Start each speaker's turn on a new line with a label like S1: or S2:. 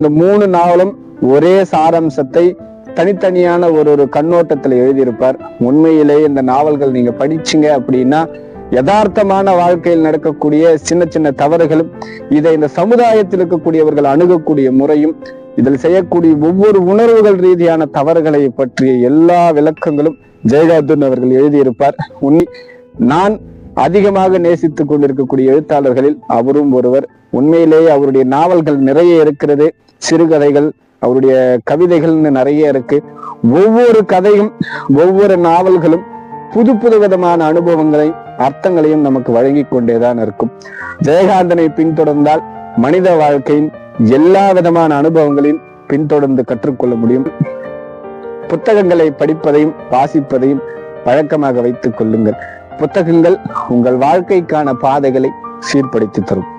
S1: இந்த மூணு நாவலும் ஒரே சாராம்சத்தை தனித்தனியான ஒரு ஒரு கண்ணோட்டத்துல எழுதியிருப்பார். உண்மையிலே இந்த நாவல்கள் நீங்க படிச்சீங்க அப்படின்னா யதார்த்தமான வாழ்க்கையில் நடக்கக்கூடிய சின்ன சின்ன தவறுகளும் இதை இந்த சமுதாயத்தில் இருக்கக்கூடியவர்கள் அணுகக்கூடிய முறையும் இதில் செய்யக்கூடிய ஒவ்வொரு உணர்வுகள் ரீதியான தவறுகளை பற்றிய எல்லா விளக்கங்களும் ஜெயகார்துன் அவர்கள் எழுதியிருப்பார். உன்னி நான் அதிகமாக நேசித்துக் கொண்டிருக்கக்கூடிய எழுத்தாளர்களில் அவரும் ஒருவர். உண்மையிலேயே அவருடைய நாவல்கள் நிறைய இருக்கிறது. சிறுகதைகள் அவருடைய கவிதைகள்னு நிறைய இருக்கு. ஒவ்வொரு கதையும் ஒவ்வொரு நாவல்களும் புது புது விதமான அனுபவங்களை அர்த்தங்களையும் நமக்கு வழங்கி கொண்டேதான் இருக்கும். ஜெயகாந்தனை பின்தொடர்ந்தால் மனித வாழ்க்கையின் எல்லா விதமான அனுபவங்களையும் பின்தொடர்ந்து கற்றுக்கொள்ள முடியும். புத்தகங்களை படிப்பதையும் வாசிப்பதையும் வழக்கமாக வைத்துக் கொள்ளுங்கள். புத்தகங்கள் உங்கள் வாழ்க்கைக்கான பாதைகளை சீர்படுத்தி தரும்.